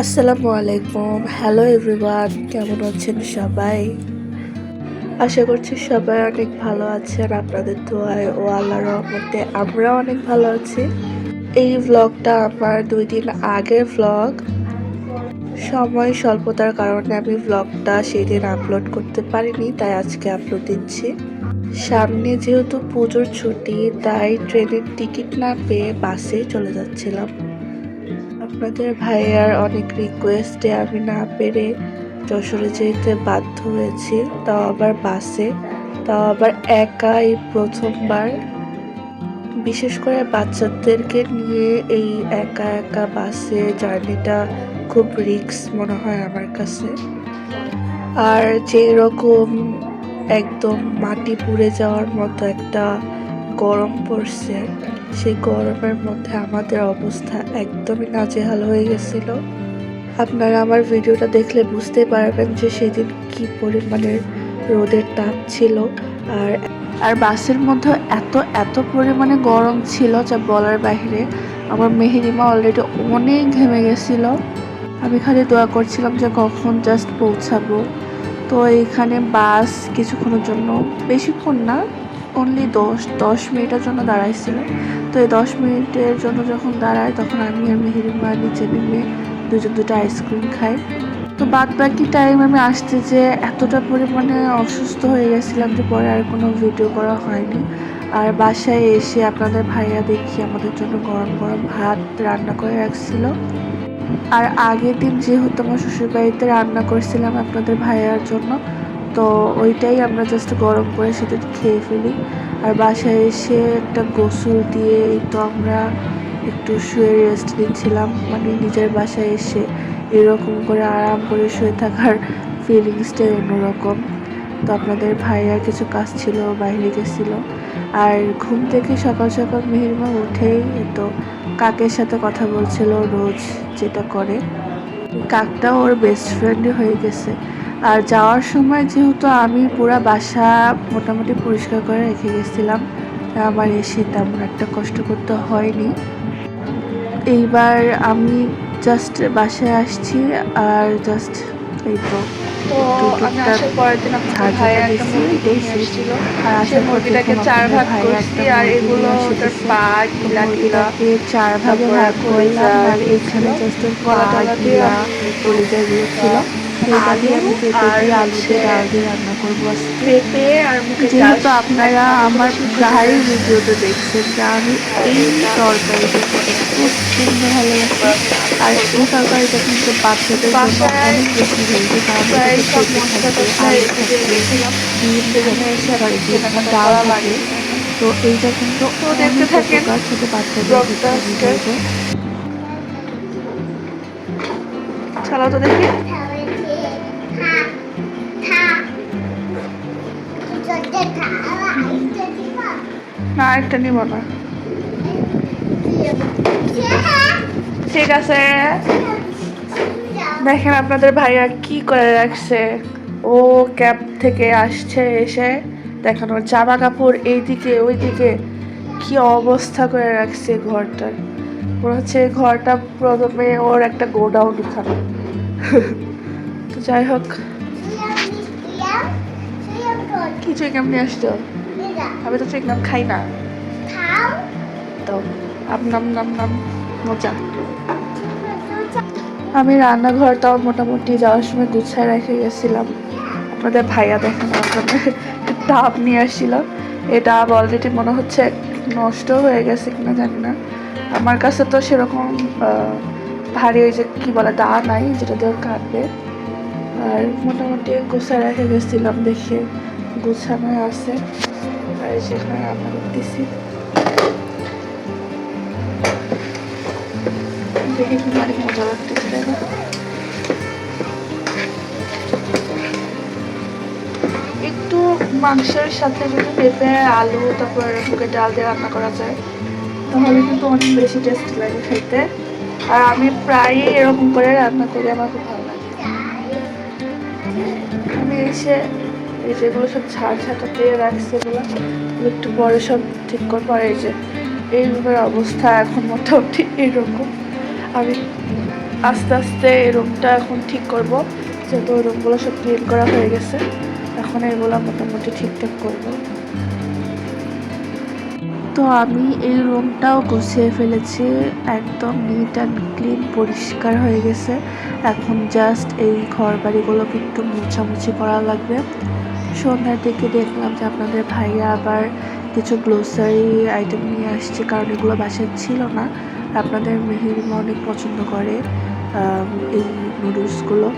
আসসালামু আলাইকুম। Hello everyone কেমন আছেন সবাই? আশা করছি সবাই অনেক ভালো আছেন। আপনাদের দোয়ায় ও আল্লাহর রহমতে আমরা অনেক ভালো আছি। এই ভ্লগটা আমার দুই দিন আগের ভ্লগ সময় স্বল্পতার কারণে আমি ভ্লগটা সেই দিন আপলোড করতে পারিনি, তাই আজকে আপলোড দিচ্ছি। সামনে যেহেতু পুজোর ছুটি, তাই ট্রেনের টিকিট না পেয়ে বাসে চলে যাচ্ছিলাম। আপনাদের ভাইয়ার অনেক রিকোয়েস্টে আমি না পেরে যশোরে যেতে বাধ্য হয়েছি, তাও আবার বাসে। তাও আবার একাই প্রথমবার। বিশেষ করে বাচ্চাদেরকে নিয়ে এই একা একা বাসে জার্নিটা খুব রিস্ক মনে হয় আমার কাছে। আর যেরকম একদম মাটি পুড়ে যাওয়ার মতো একটা গরম পড়ছে, সেই গরমের মধ্যে আমাদের অবস্থা একদমই নাজেহাল হয়ে গেছিল। আপনারা আমার ভিডিওটা দেখলে বুঝতে পারবেন যে সেদিন কি পরিমাণে রোদের তাপ ছিল আর আর বাসের মধ্যে এত এত পরিমাণে গরম ছিল যা বলার বাইরে আমার মেহেরিমা অলরেডি অনেক ঘেমে গেছিল। আমি খালি দোয়া করছিলাম যে কখন জাস্ট পৌঁছাবো। তো এখানে বাস কিছুক্ষণের জন্য, বেশিক্ষণ না অনলি দশ দশ মিনিটের জন্য দাঁড়াইছিল। তো এই দশ মিনিটের জন্য যখন দাঁড়ায়, তখন আমি আর মেহেরিমা নিচে নেমে দুজন দুটো আইসক্রিম খাই। তো বাদ বাকি টাইম আমি আসতে যে এতটা পরিমাণে অসুস্থ হয়ে গেছিলাম যে পরে আর কোনো ভিডিও করা হয়নি। আর বাসায় এসে আপনাদের ভাইয়া দেখি আমাদের জন্য গরম গরম ভাত রান্না করে রাখছিল। আর আগের দিন যেহেতু আমার শ্বশুরবাড়িতে রান্না করছিলাম আপনাদের ভাইয়ার জন্য তো ওইটাই আমরা জাস্ট গরম করে সেটা খেয়ে ফেলি। আর বাসায় এসে একটা গোসল দিয়ে তো আমরা একটু শুয়ে রেস্ট নিচ্ছিলাম। মানে নিজের বাসায় এসে এরকম করে আরাম করে শুয়ে থাকার ফিলিংসটাই অন্যরকম। তো আপনাদের ভাইয়ার কিছু কাজ ছিল বাইরে গেছিল। আর ঘুম থেকে সকাল সকাল মেহেরমা উঠেই তো কাকের সাথে কথা বলছিল রোজ যেটা করে। কাকটা ওর বেস্ট ফ্রেন্ডই হয়ে গেছে। আর যাওয়ার সময় যেহেতু আমি পুরা বাসা মোটামুটি পরিষ্কার করে রেখে গেছিলাম আমার এসে তেমন একটা কষ্ট করতে হয়নি। এইবার আমি জাস্ট বাসায় আসছি আর জাস্ট এই তো চার ভাগ কিলা করলাম আর এখানে জাস্ট গলা টলা দিয়ে দিয়ে আমি কেটে দিয়ে আলু দিয়ে ডাল দিয়ে রান্না করব পেঁপে আর যেহেতু আপনারা আমার প্রায় ভিডিওতে দেখছেন যে আমি এই তরকারিটা প্রচণ্ড ভালো লাগে আর এই তরকারিটা কিন্তু বাচ্চাদের জন্য অনেক বেশি হেলদি কারণ পেঁপে থাকে, থাকে, থাকে, ডাল লাগে। তো এইটা কিন্তু দেখতে উপকার ছোট বাচ্চাদের। চালাও তো দেখি। না, একটা নিব না। ঠিক আছে। দেখেন আপনাদের ভাইয়া কি করে রাখছে। ও ক্যাব থেকে আসছে এসে দেখেন জামা কাপড় এইদিকে, ওইদিকে। কি অবস্থা করে রাখছে ঘরটার। মনে হচ্ছে ঘরটা প্রথমে ওর একটা গোডাউন খানা তো যাই হোক। কি চুইকাম নিয়ে আসছো? আমি তো চুইকাম খাই না। তো নাম নাম নাম। মজা আমি রান্নাঘরটাও মোটামুটি যাওয়ার সময় গুছায় রেখে গেছিলাম। আপনাদের ভাইয়া দেখেন আপনাদের ডাব নিয়ে আসছিল। এই ডাব অলরেডি মনে হচ্ছে নষ্ট হয়ে গেছে কিনা জানি না। আমার কাছে তো সেরকম ভারী ওই যে কী বলে দা নাই যেটা দিয়ে কাটবে। আর মোটামুটি গুছায় রেখে গেছিলাম দেখে। গুছানো আছে। আর সেখানে রান্না করতেছি মজা লাগতেছে একটু মাংসের সাথে যদি পেঁপে, আলু, তারপর মুখের ডাল দিয়ে রান্না করা যায়, তাহলে কিন্তু অনেক বেশি টেস্ট লাগে খেতে। আর আমি প্রায়ই এরকম করে রান্না করি, আমার খুব ভালো লাগে। আমি এসে এই যেগুলো সব ছাড় ছাটা দিয়ে রাখছে এগুলো। একটু পরে সব ঠিক করব। আর এই যে এই রুমের অবস্থা এখন মোটামুটি এরকম। আমি আস্তে আস্তে এই রুমটা এখন ঠিক করব। যেহেতু ওই রুমগুলো সব ক্লিন করা হয়ে গেছে, এখন এগুলো মোটামুটি ঠিকঠাক করব। তো আমি এই রুমটাও গুছিয়ে ফেলেছি। একদম নিট অ্যান্ড ক্লিন পরিষ্কার হয়ে গেছে। এখন জাস্ট এই ঘর বাড়িগুলোকে একটু মোছামুছি করা লাগবে। সন্ধ্যার দিকে দেখলাম যে আপনাদের ভাইয়া আবার কিছু গ্লোসারি আইটেম নিয়ে আসছে, কারণ এগুলো বাসায় ছিল না। আপনাদের মেহেরিমা অনেক পছন্দ করে এই নুডলসগুলো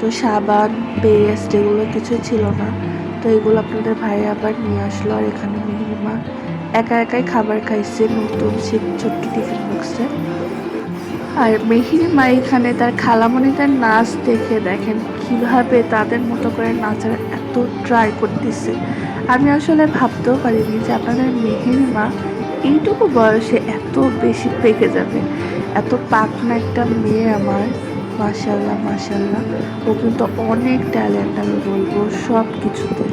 তো সাবান পেস্ট এগুলো কিছুই ছিল না। তো এগুলো আপনাদের ভাইয়া আবার নিয়ে আসলো, আর এখানে মেহেরিমা একা একাই খাবার খাইছে নতুন সে ছোট্ট টিফিন বক্সে আর মেহিরিমা এখানে তার খালামণিদের নাচ দেখে দেখেন, কীভাবে তাদের মতো করে নাচার এত ট্রাই করতেছে। আমি আসলে ভাবতেও পারিনি যে আপনাদের মেহের মা এইটুকু বয়সে এত বেশি পেকে যাবে। এত পাকনা একটা মেয়ে আমার। মাসাল্লাহ মাসাল্লাহ ও কিন্তু অনেক ট্যালেন্ট আমি বলব সব কিছুতে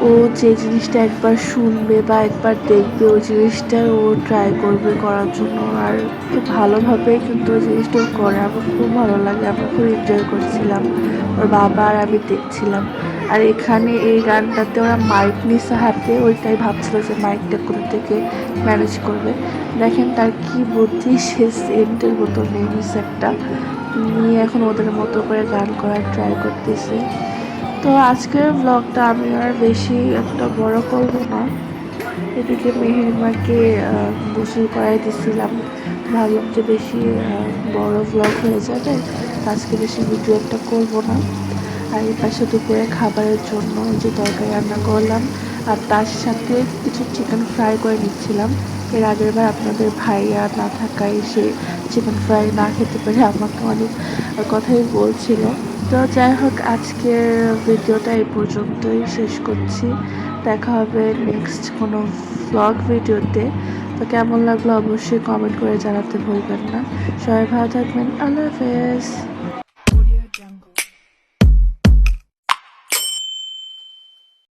ও যে জিনিসটা একবার শুনবে বা একবার দেখবে, ওই জিনিসটা ও ট্রাই করবে করার জন্য। আর খুব ভালোভাবে কিন্তু ওই জিনিসটা করে। আমার খুব ভালো লাগে, আমরা খুব এনজয় করছিলাম। ওর বাবা আর আমি দেখছিলাম। আর এখানে এই গানটাতে ওরা মাইক নিছে হাতে, ওইটাই ভাবছিল যে মাইকটা কোথা থেকে ম্যানেজ করবে। দেখেন তার কি বুদ্ধি, সে সেন্টের বোতল নিয়ে একটা। নিয়ে এখন ওদের মতো করে গান করার ট্রাই করতেছে। তো আজকের ব্লগটা আমি আর বেশি একটা বড় করব না। এদিকে মেহেরিমাকে গোসল করাই দিছিলাম। ভাবলাম যে বেশি বড় ব্লগ হয়ে যাবে, আজকে বেশি ভিডিও একটা করব না। আর এই পাশে দুপুরে খাবারের জন্য যে তরকারি রান্না করলাম। আর তার সাথে কিছু চিকেন ফ্রাই করে নিচ্ছিলাম। এর আগের বার আপনাদের ভাইয়া না থাকায় সে চিকেন ফ্রাই না খেতে পেরে আমাকে অনেক কথাই বলছিল। তো যাই হোক, আজকের ভিডিওটা এই পর্যন্তই শেষ করছি। দেখা হবে নেক্সট কোনো ব্লগ ভিডিওতে। তো কেমন লাগল অবশ্যই কমেন্ট করে জানাতে ভুলবেন না। সবাই ভালো থাকবেন। আল্লাহ হাফেজ।